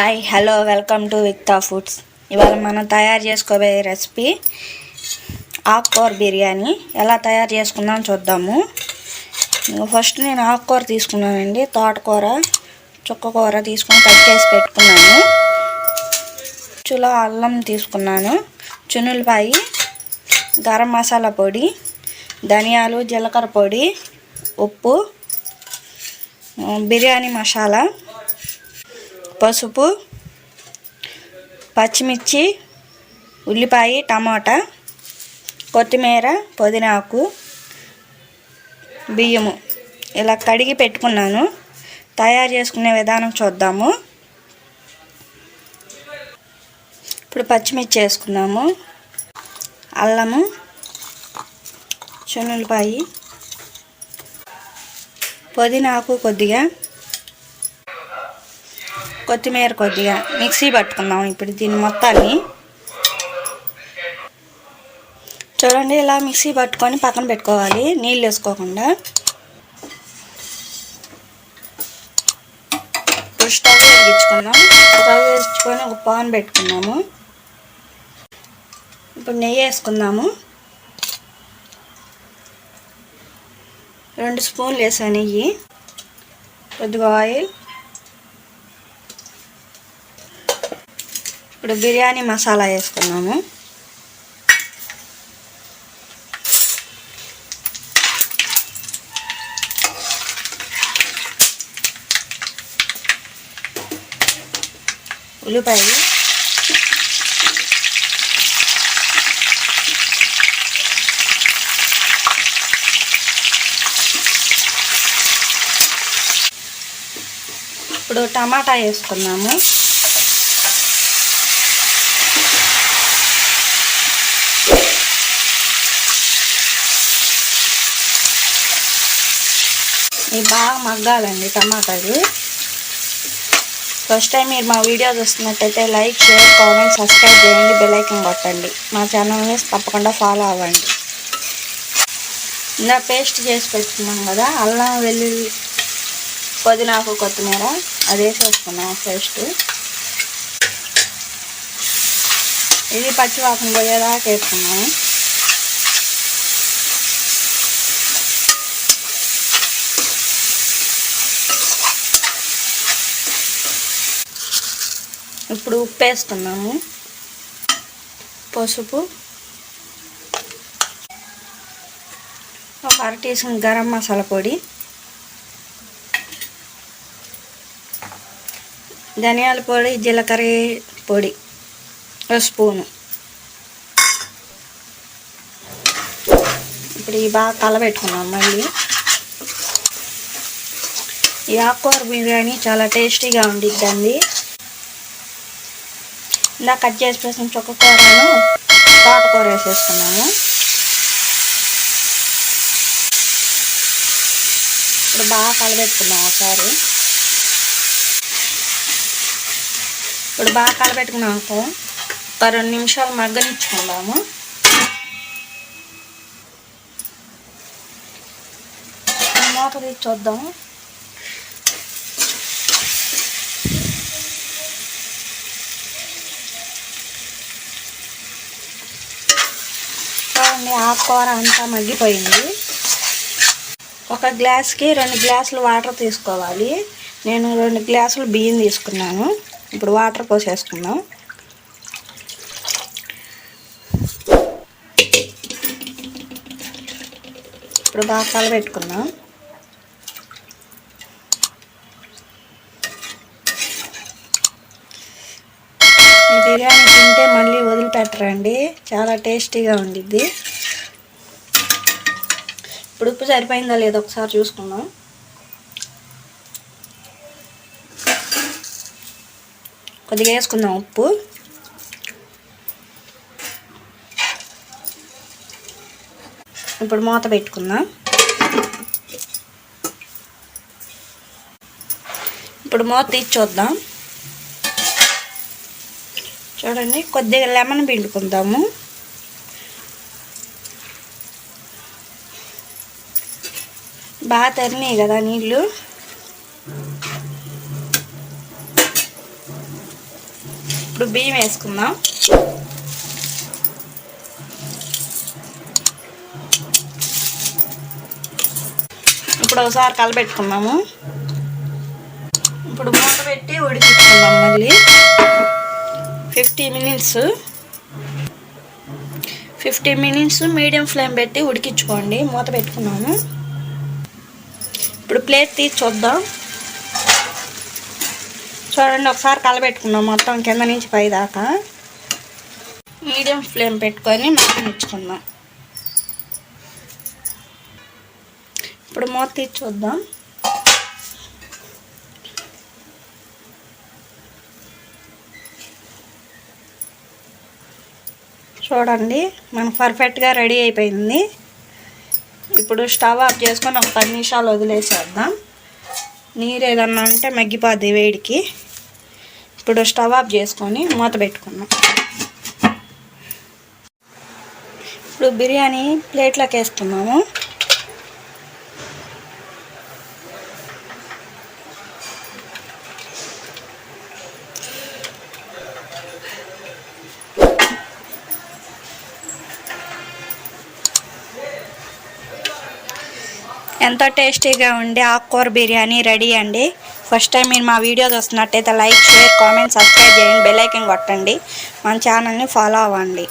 Hi hello welcome to Vikta foods. ఇవాళ మనం తయారు చేసుకోబోయే రెసిపీ ఆకుకూర బిర్యానీ. ఎలా తయారు చేసుకుందాం చూద్దాము. ఫస్ట్ నేను ఆకుకూర తీసుకున్నానండి తోటకూర చుక్కకూర తీసుకొని కట్ చేసి పెట్టుకున్నాను. చులో అల్లం తీసుకున్నాను చునులపాయి గరం మసాలా పొడి ధనియాలు జీలకర్ర పొడి ఉప్పు బిర్యానీ మసాలా పసుపు పచ్చిమిర్చి ఉల్లిపాయ టమాటా కొత్తిమీర పుదీనాకు బియ్యము. ఇలా కడిగి పెట్టుకున్నాను. తయారు చేసుకునే విధానం చూద్దాము. ఇప్పుడు పచ్చిమిర్చి వేసుకున్నాము అల్లము శనగపాయి పుదీనాకు కొద్దిగా కొత్తిమీర కొద్దిగా మిక్సీ పట్టుకుందాం ఇప్పుడు దీన్ని మొత్తాన్ని. చూడండి ఇలా మిక్సీ పట్టుకొని పక్కన పెట్టుకోవాలి నీళ్ళు వేసుకోకుండా. ఇప్పుడు స్టవ్ వెలిగించుకుందాం. స్టవ్ వేసుకొని ఒక పాన్ పెట్టుకున్నాము. ఇప్పుడు నెయ్యి వేసుకుందాము. రెండు స్పూన్లు వేసా నెయ్యి. కొద్దిగా ఆయిల్. ఇప్పుడు బిర్యానీ మసాలా వేసుకున్నాము ఉల్లిపాయ ఇప్పుడు టమాటా వేసుకున్నాము. ఇవి బాగా మగ్గాలండి టమాటాలు. ఫస్ట్ టైం మీరు మా వీడియో చూస్తున్నట్టయితే లైక్ షేర్ కామెంట్ సబ్స్క్రైబ్ చేయండి బెల్లైకన్ కొట్టండి. మా ఛానల్ని తప్పకుండా ఫాలో అవ్వండి. ఇంకా పేస్ట్ చేసి పెట్టుకున్నాం కదా అల్లం వెల్లుల్లి పుదీనాకు కొత్తిమీర అది వేసేసుకున్నాం పేస్ట్ ఇది పచ్చివాసన పోయేదాకా వేసుకున్నాము ఇప్పుడు ఉప్పు వేస్తున్నాము పసుపు. ఒక అర టీ స్పూన్ గరం మసాలా పొడి. ధనియాల పొడి జీలకర్ర పొడి ఒక స్పూను. ఇప్పుడు ఇవి బాగా కలబెట్టుకున్నాం మళ్ళీ. ఈ ఆకుకూర బిర్యానీ చాలా టేస్టీగా ఉండిద్దండి. ఇలా కట్ చేసి వేసిన చుక్క కూరను తోటకూర వేసేసుకున్నాము. ఇప్పుడు బాగా కలబెట్టుకున్నాం ఒకసారి. ఇప్పుడు బాగా కలబెట్టుకున్నాక ఒక రెండు నిమిషాలు మగ్గనిచ్చుకుందాము. మూత తీసి చూద్దాం చూడండి ఆకుకూర అంతా మగ్గిపోయింది. ఒక గ్లాస్కి రెండు గ్లాసులు వాటర్ తీసుకోవాలి. నేను రెండు గ్లాసులు బియ్యం తీసుకున్నాను. ఇప్పుడు వాటర్ పోసేసుకుందాం. ఇప్పుడు బాగా కలబెట్టుకుందాం బిర్యానీ తింటే మళ్ళీ వదిలిపెట్టరండి. చాలా టేస్టీగా ఉండిద్ది. ఇప్పుడు ఉప్పు సరిపోయిందా లేదో ఒకసారి చూసుకుందాం. కొద్దిగా వేసుకుందాం ఉప్పు. ఇప్పుడు మూత పెట్టుకుందాం. ఇప్పుడు మూత తీసి చూద్దాం. చూడండి కొద్దిగా లెమన్ పిండుకుందాము. బాగా తరినాయి కదా నీళ్ళు. ఇప్పుడు బియ్యం వేసుకుందాం. ఇప్పుడు ఒకసారి కలబెట్టుకున్నాము ఇప్పుడు మూత పెట్టి ఉడికించుకుందాం మళ్ళీ. Fifty minutes. Fifty minutes medium flame పెట్టి ఉడికించుకోండి. మూత పెట్టుకున్నాము. ఇప్పుడు ప్లేట్ తీసి చూద్దాం. చూడండి ఒకసారి కలబెట్టుకున్నాం మొత్తం కింద నుంచి పై దాకా. మీడియం ఫ్లేమ్ పెట్టుకొని మగ్గనిచ్చుకుందాం ఇప్పుడు మూత తీసి చూద్దాం. చూడండి మనకు పర్ఫెక్ట్గా రెడీ అయిపోయింది. ఇప్పుడు స్టవ్ ఆఫ్ చేసుకొని ఒక పది నిమిషాలు వదిలేసేద్దాం. నీరు ఏదన్నా ఉంటే మగ్గిపోద్ది వేడికి. ఇప్పుడు స్టవ్ ఆఫ్ చేసుకొని మూత పెట్టుకున్నాం ఇప్పుడు బిర్యానీ ప్లేట్లోకి వేసుకున్నాము ఎంతో టేస్టీగా ఉండే ఆకుకూర బిర్యానీ రెడీ అండి. ఫస్ట్ టైం మీరు మా వీడియోస్ వస్తున్నట్టయితే లైక్ షేర్ కామెంట్ సబ్స్క్రైబ్ చేయండి. బెల్ ఐకన్ కొట్టండి. మన ఛానల్ని ఫాలో అవ్వండి.